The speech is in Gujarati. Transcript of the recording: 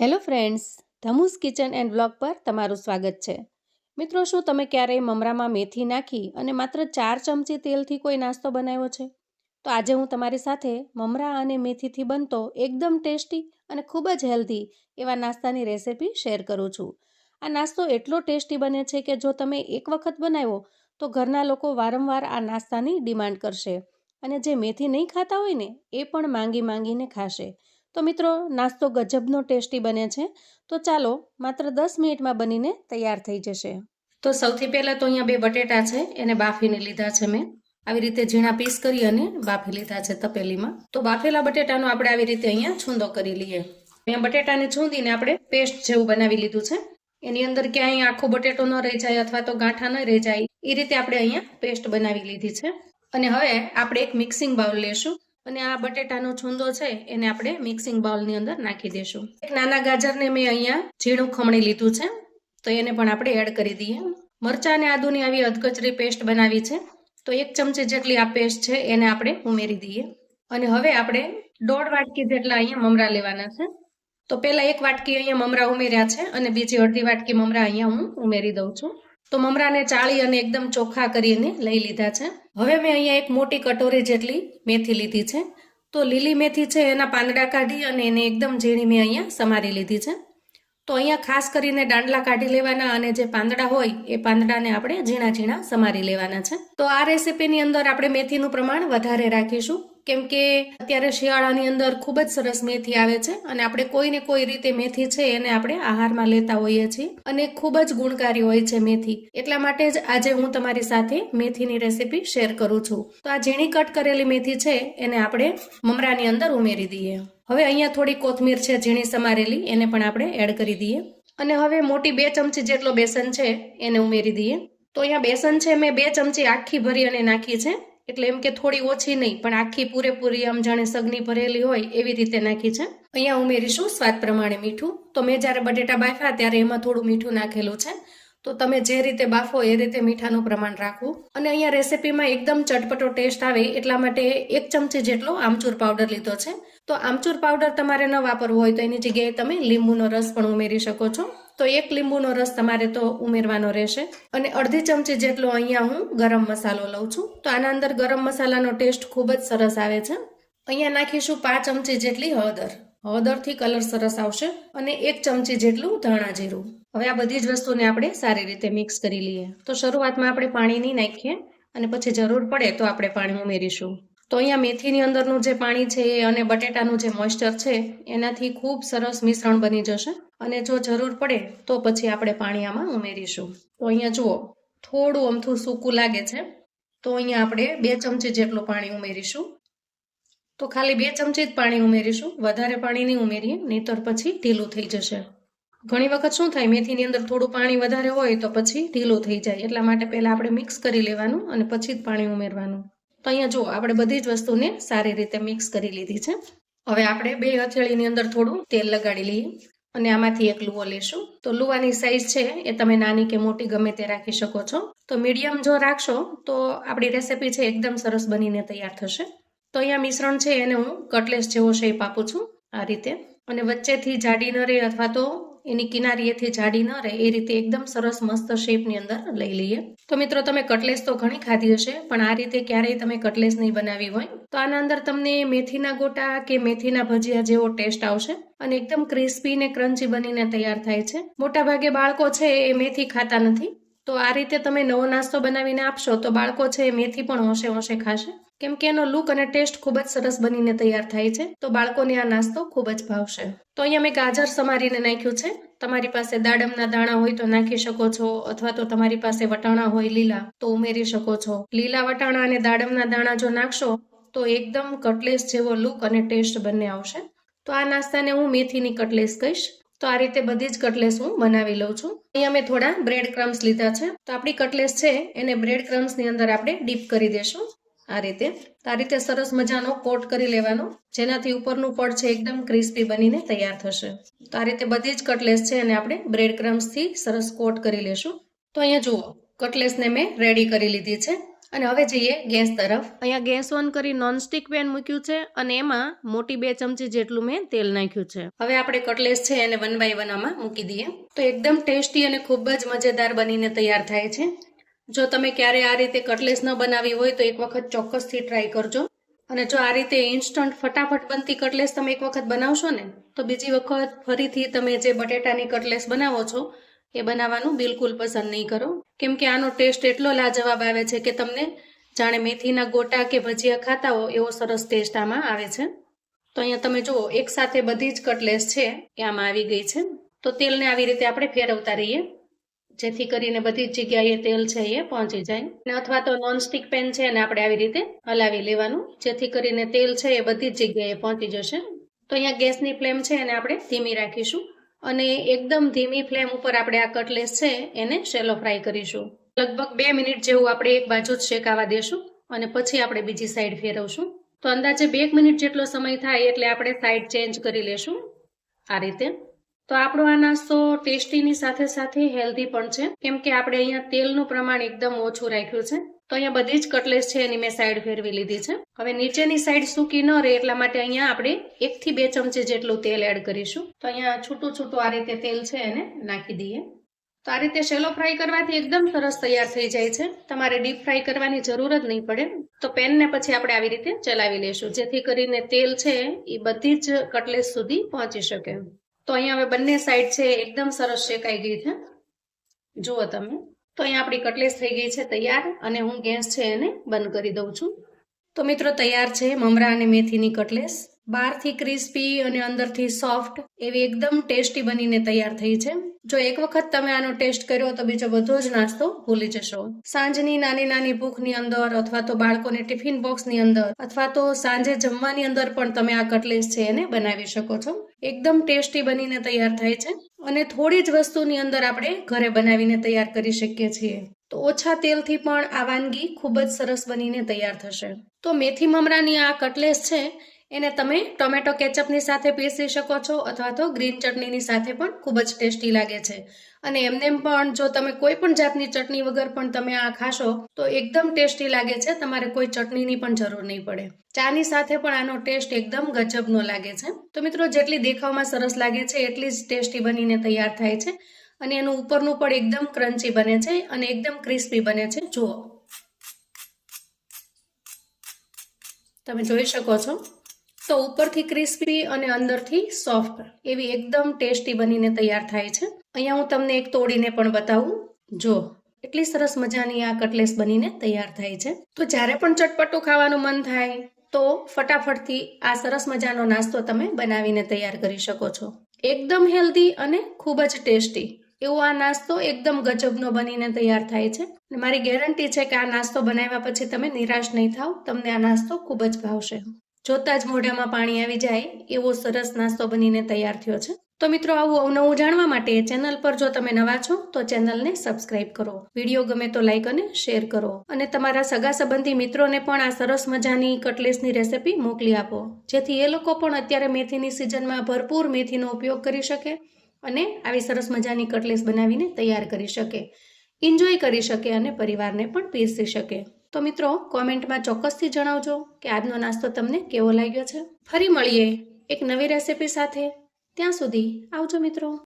હેલો ફ્રેન્ડ્સ, ધમુસ કિચન એન્ડ બ્લોગ પર તમારું સ્વાગત છે. મિત્રો, શું તમે ક્યારેય મમરામાં મેથી નાખી અને માત્ર ચાર ચમચી તેલથી કોઈ નાસ્તો બનાવ્યો છે? તો આજે હું તમારી સાથે મમરા અને મેથીથી બનતો એકદમ ટેસ્ટી અને ખૂબ જ હેલ્ધી એવા નાસ્તાની રેસિપી શેર કરું છું. આ નાસ્તો એટલો ટેસ્ટી બને છે કે જો તમે એક વખત બનાવ્યો, તો ઘરના લોકો વારંવાર આ નાસ્તાની ડિમાન્ડ કરશે અને જે મેથી નહીં ખાતા હોય ને, એ પણ માંગી માંગીને ખાશે. તો મિત્રો, નાસ્તો ગજબનો ટેસ્ટી બને છે. તો ચાલો, માત્ર દસ મિનિટમાં બનીને તૈયાર થઈ જશે. તો સૌથી પહેલાં તો અહીંયા બે બટેટા છે, એને બાફીને લીધા છે મેં. આવી રીતે ઝીણા પીસ કરી અને બાફી લીધા છે તપેલીમાં. તો બાફેલા બટેટાનો આપણે આવી રીતે અહીંયા છૂંદો કરી લઈએ. અહીંયા બટેટાને છૂંદીને આપણે પેસ્ટ જેવું બનાવી લીધું છે. એની અંદર ક્યાંય આખો બટેટો ન રહી જાય અથવા તો ગાંઠા ન રહી જાય, એ રીતે આપણે અહીંયા પેસ્ટ બનાવી લીધી છે. અને હવે આપણે એક મિક્સિંગ બાઉલ લેશું. અને આ બટેટાનો છૂંદો છે, એને આપણે મિક્સિંગ બાઉલની અંદર નાખી દઈશું એક નાના ગાજરને મેં અહીંયા ઝીણું ખમણી લીધું છે, તો એને પણ આપણે એડ કરી દઈએ. મરચાં અને આદુની આવી અધકચરી પેસ્ટ બનાવી છે, તો એક ચમચી જેટલી આ પેસ્ટ છે, એને આપણે ઉમેરી દઈએ. અને હવે આપણે દોઢ વાટકી જેટલા અહીંયા મમરા લેવાના છે. તો પહેલા એક વાટકી અહીંયા મમરા ઉમેર્યા છે, અને બીજી અડધી વાટકી મમરા અહીંયા હું ઉમેરી દઉં છું. તો મમરાને ચાળી અને એકદમ ચોખ્ખા કરીને લઈ લીધા છે. હવે મેં અહીંયા એક મોટી કટોરી જેટલી મેથી લીધી છે. તો લીલી મેથી છે એના પાંદડા કાઢી અને એને એકદમ ઝીણી મેં અહીંયા સમારી લીધી છે. તો અહીંયા ખાસ કરીને દાંડલા કાઢી લેવાના અને જે પાંદડા હોય એ પાંદડાને આપણે ઝીણા ઝીણા સમારી લેવાના છે. તો આ રેસીપીની અંદર આપણે મેથીનું પ્રમાણ વધારે રાખીશું. કેમ કે અત્યારે શિયાળાની અંદર ખૂબ જ સરસ મેથી આવે છે અને આપણે કોઈને કોઈ રીતે મેથી છે એને આપણે આહારમાં લેતા હોઈએ છીએ અને ખૂબ જ ગુણકારી હોય છે મેથી. એટલા માટે જ આજે હું તમારી સાથે મેથીની રેસીપી શેર કરું છું. તો આ ઝીણી કટ કરેલી મેથી છે એને આપણે મમરાની અંદર ઉમેરી દઈએ. હવે અહીંયા થોડી કોથમીર છે ઝીણી સમારેલી, એને પણ આપણે એડ કરી દઈએ. અને હવે મોટી બે ચમચી જેટલો બેસન છે એને ઉમેરી દઈએ. તો અહીંયા બેસન છે મેં બે ચમચી આખી ભરી અને નાખી છે. એટલે એમ કે થોડી ઓછી નહીં, પણ આખી પૂરેપૂરી આમ જાણે સગની ભરેલી હોય એવી રીતે નાખી છે. અહીંયા ઉમેરીશું સ્વાદ પ્રમાણે મીઠું. તો મેં જ્યારે બટેટા બાફ્યા ત્યારે એમાં થોડું મીઠું નાખેલું છે. તો તમે જે રીતે બાફો એ રીતે મીઠાનું પ્રમાણ રાખવું. અને અહીંયા રેસીપીમાં એકદમ ચટપટો ટેસ્ટ આવે એટલા માટે એક ચમચી જેટલો આમચૂર પાવડર લીધો છે. તો આમચૂર પાવડર તમારે ન વાપરવો હોય તો એની જગ્યાએ તમે લીંબુનો રસ પણ ઉમેરી શકો છો. તો એક લીંબુનો રસ તમારે તો ઉમેરવાનો રહેશે. અને અડધી ચમચી જેટલો અહીંયા હું ગરમ મસાલો લઉં છું. તો આના અંદર ગરમ મસાલાનો ટેસ્ટ ખૂબ જ સરસ આવે છે. અહીંયા નાખીશું પાંચ ચમચી જેટલી હળદર. હળદરથી કલર સરસ આવશે અને એક ચમચી જેટલું ધાણા જીરું. હવે આ બધી જ વસ્તુને આપણે સારી રીતે મિક્સ કરી લઈએ. તો શરૂઆતમાં આપણે પાણી નહીં નાખીએ અને પછી જરૂર પડે તો આપણે પાણી ઉમેરીશું. તો અહીંયા મેથીની અંદરનું જે પાણી છે અને બટેટાનું જે મોઇસ્ચર છે, એનાથી ખૂબ સરસ મિશ્રણ બની જશે. અને જો જરૂર પડે તો પછી આપણે પાણી આમાં ઉમેરીશું. તો અહીંયા જુઓ, થોડું અમથું સૂકું લાગે છે. તો અહીંયા આપણે બે ચમચી જેટલું પાણી ઉમેરીશું. તો ખાલી બે ચમચી જ પાણી ઉમેરીશું. વધારે પાણી નહીં ઉમેરીએ, નહીતર પછી ઢીલું થઈ જશે. ઘણી વખત શું થાય, મેથીની અંદર થોડું પાણી વધારે હોય તો પછી ઢીલું થઈ જાય. એટલા માટે પહેલાં આપણે મિક્સ કરી લેવાનું અને પછી જ પાણી ઉમેરવાનું. તો અહીંયા જુઓ, આપણે બધી જ વસ્તુને સારી રીતે મિક્સ કરી લીધી છે. હવે આપણે બે હથેળીની અંદર થોડું તેલ લગાડી લઈએ અને આમાંથી એક લુવો લેશું. તો લુવાની સાઈઝ છે એ તમે નાની કે મોટી ગમે તે રાખી શકો છો. તો મીડિયમ જો રાખશો, તો આપણી રેસીપી છે એકદમ સરસ બનીને તૈયાર થશે. તો અહીંયા મિશ્રણ છે એને હું કટલેસ જેવો શેપ આપું છું આ રીતે. અને વચ્ચેથી જાડી ન રહે અથવા તો એની કિનારીએથી જાડી ન રહે, એ રીતે એકદમ સરસ મસ્ત શેપની અંદર લઈ લઈએ. તો મિત્રો, તમે કટલેસ તો ઘણી ખાધી હશે, પણ આ રીતે ક્યારેય તમે કટલેસ નહીં બનાવી હોય. તો આના અંદર તમને મેથીના ગોટા કે મેથીના ભજીયા જેવો ટેસ્ટ આવશે અને એકદમ ક્રિસ્પી ને ક્રન્ચી બનીને તૈયાર થાય છે. મોટા ભાગે બાળકો છે એ મેથી ખાતા નથી. તો આ રીતે તમે નવો નાસ્તો બનાવીને આપશો તો બાળકો છે એ મેથી પણ હોંશે હોંશે ખાશે. કેમ કે એનો લુક અને ટેસ્ટ ખૂબ જ સરસ બનીને તૈયાર થાય છે, તો બાળકોને આ નાસ્તો ખૂબ જ ભાવશે. તો અહીંયા મેં ગાજર સમારીને નાખ્યું છે. તમારી પાસે દાડમના દાણા હોય તો નાખી શકો છો, અથવા તો તમારી પાસે વટાણા હોય લીલા, તો ઉમેરી શકો છો. લીલા વટાણા અને દાડમના દાણા જો નાખશો, તો એકદમ કટલેસ જેવો લુક અને ટેસ્ટ બંને આવશે. તો આ નાસ્તાને હું મેથીની કટલેસ કહીશ. તો આ રીતે બધી જ કટલેસ હું બનાવી લઉં છું. અહીંયા મેં થોડા બ્રેડ ક્રમ્સ લીધા છે. તો આપણી કટલેસ છે, એને બ્રેડ ક્રમ્સની અંદર આપણે ડીપ કરી દેશું. આ રીતે. આ રીતે સરસ મજાનો કોટ કરી લેવાનો. જેનાથી ઉપરનું પડ છે એકદમ ક્રિસ્પી બનીને તૈયાર થશે. તો આ રીતે બધી જ કટલેસ છે અને આપણે બ્રેડ ક્રમ્સથી સરસ કોટ કરી લેશું. તો અહીંયા જુઓ, કટલેસને મેં રેડી કરી લીધી છે. અને હવે જઈએ ગેસ તરફ. અહીંયા ગેસ ઓન કરી નોનસ્ટિક પેન મૂક્યું છે અને એમાં મોટી બે ચમચી જેટલું મેં તેલ નાખ્યું છે. હવે આપણે કટલેસ છે એને વન બાય વન આમાં મૂકી દઈએ. તો એકદમ ટેસ્ટી અને ખૂબ જ મજેદાર બનીને તૈયાર થાય છે. જો તમે ક્યારે આ રીતે કટલેસ ન બનાવી હોય તો એક વખત ચોક્કસથી ટ્રાય કરજો. અને જો આ રીતે ઇન્સ્ટન્ટ ફટાફટ બનતી કટલેસ તમે એક વખત બનાવશો ને, તો બીજી વખત ફરીથી તમે જે બટેટાની કટલેસ બનાવો છો, એ બનાવવાનું બિલકુલ પસંદ નહીં કરો. કેમ કે આનો ટેસ્ટ એટલો લાજવાબ આવે છે કે તમને જાણે મેથીના ગોટા કે ભજીયા ખાતા હો એવો સરસ ટેસ્ટ આમાં આવે છે. તો અહીંયા તમે જુઓ, એક સાથે બધી જ કટલેસ છે, એ આમાં આવી ગઈ છે. તો તેલને આવી રીતે આપણે ફેરવતા રહીએ. જેથી કરીને બધી જ જગ્યાએ તેલ છે એ પહોંચી જાય. અને અથવા તો નોનસ્ટિક પેન છે અને આપણે આવી રીતે હલાવી લેવાનું, જેથી કરીને તેલ છે એ બધી જ જગ્યાએ પહોંચી જશે. તો અહીંયા ગેસની ફ્લેમ છે એને આપણે ધીમી રાખીશું અને એકદમ ધીમી ફ્લેમ ઉપર આપણે આ કટલેસ છે એને શેલો ફ્રાય કરીશું. લગભગ બે મિનિટ જેવું આપણે એક બાજુ જ શેકાવા દેશું અને પછી આપણે બીજી સાઈડ ફેરવશું. તો અંદાજે બે મિનિટ જેટલો સમય થાય એટલે આપણે સાઈડ ચેન્જ કરી લેશું. આ રીતે. તો આપણો આ નાસ્તો ટેસ્ટીની સાથે સાથે હેલ્ધી પણ છે. કેમ કે આપણે અહીંયા તેલનું પ્રમાણ એકદમ ઓછું રાખ્યું છે. તો અહીંયા બધી જ કટલેસ છે એની મેં સાઈડ ફેરવી લીધી છે. હવે નીચેની સાઈડ સૂકી ન રહે એટલા માટે અહીંયા આપણે એકથી બે ચમચી જેટલું તેલ એડ કરીશું. તો અહીંયા છૂટું છૂટું આ રીતે તેલ છે એને નાખી દઈએ. તો આ રીતે શેલો ફ્રાય કરવાથી એકદમ સરસ તૈયાર થઈ જાય છે. તમારે ડીપ ફ્રાય કરવાની જરૂર જ નહીં પડે. તો પેનને પછી આપણે આવી રીતે ચલાવી લેશું જેથી કરીને તેલ છે એ બધી જ કટલેસ સુધી પહોંચી શકે. તો અહીંયા હવે બંને સાઈડ છે, એકદમ સરસ શેકાઈ ગઈ છે જુઓ તમે. તો અહીંયા આપણી કટલેસ થઈ ગઈ છે, તૈયાર, અને હું ગેસ છે એને બંધ કરી દઉં છું. તો મિત્રો, તૈયાર છે મમરા અને મેથીની કટલેસ. બહારથી ક્રિસ્પી અને અંદરથી સોફ્ટ એવી એકદમ ટેસ્ટી બનીને તૈયાર થઈ છે. જો એક વખત તમે આનો ટેસ્ટ કર્યો તો બીજો બધો જ નાસ્તો ભૂલી જશો. સાંજની નાની નાની ભૂખની અંદર અથવા તો બાળકોને ટિફિન બોક્સની અંદર અથવા તો સાંજે જમવાની અંદર પણ તમે આ કટલેસ છે એને બનાવી શકો છો. એકદમ ટેસ્ટી બનીને તૈયાર થાય છે અને થોડી જ વસ્તુની અંદર આપણે ઘરે બનાવીને તૈયાર કરી શકીએ છીએ. તો ઓછા તેલથી પણ આ વાનગી ખૂબ જ સરસ બનીને તૈયાર થશે. તો મેથી મમરાની આ કટલેસ છે એને તમે ટોમેટો કેચઅપની સાથે પીસી શકો છો અથવા તો ગ્રીન ચટણીની સાથે પણ ખૂબ જ ટેસ્ટી લાગે છે. અને એમને પણ જો તમે કોઈ પણ જાતની ચટણી વગર પણ તમે આ ખાશો, તો એકદમ ટેસ્ટી લાગે છે. તમારે કોઈ ચટણીની પણ જરૂર નહીં પડે. ચાની સાથે પણ આનો ટેસ્ટ એકદમ ગજબનો લાગે છે. તો મિત્રો, જેટલી દેખાવમાં સરસ લાગે છે, એટલી જ ટેસ્ટી બનીને તૈયાર થાય છે. અને એનું ઉપરનું પણ એકદમ ક્રન્ચી બને છે અને એકદમ ક્રિસ્પી બને છે. જુઓ. તમે જોઈ શકો છો. તો ઉપરથી ક્રિસ્પી અને અંદરથી સોફ્ટ. એવી એકદમ ટેસ્ટી બનીને તૈયાર થાય છે. અહીંયા હું તમને એક તોડીને પણ બતાવું. જો એટલી સરસ મજાની આ કટલેસ બનીને તૈયાર થાય છે. તો જ્યારે પણ ચટપટું ખાવાનું મન થાય, તો ફટાફટથી આ સરસ મજાનો નાસ્તો તમે બનાવીને તૈયાર કરી શકો છો. એકદમ હેલ્ધી અને ખૂબ જ ટેસ્ટી. એવો આ નાસ્તો એકદમ ગજબનો બનીને તૈયાર થાય છે. મારી ગેરંટી છે કે આ નાસ્તો બનાવ્યા પછી તમે નિરાશ નહીં થાવ. તમને આ નાસ્તો ખૂબ જ ભાવશે. જોતા જ મોઢામાં પાણી આવી જાય એવો સરસ નાસ્તો બનીને તૈયાર થયો છે. તો મિત્રો, આવું અવનવું જાણવા માટે ચેનલ પર જો તમે નવા છો, તો ચેનલને સબસ્ક્રાઇબ કરો. વીડિયો ગમે તો લાઇક અને શેર કરો. અને તમારા સગા સંબંધી મિત્રોને પણ આ સરસ મજાની કટલેસની રેસિપી મોકલી આપો. જેથી એ લોકો પણ અત્યારે મેથીની સિઝનમાં ભરપૂર મેથીનો ઉપયોગ કરી શકે અને આવી સરસ મજાની કટલેસ બનાવીને તૈયાર કરી શકે. એન્જોય કરી શકે અને પરિવારને પણ પીરસી શકે. તો મિત્રો, કોમેન્ટમાં ચોક્કસથી જણાવજો કે આજનો નાસ્તો તમને કેવો લાગ્યો છે. ફરી મળીએ એક નવી રેસિપી સાથે. ત્યાં સુધી આવજો મિત્રો.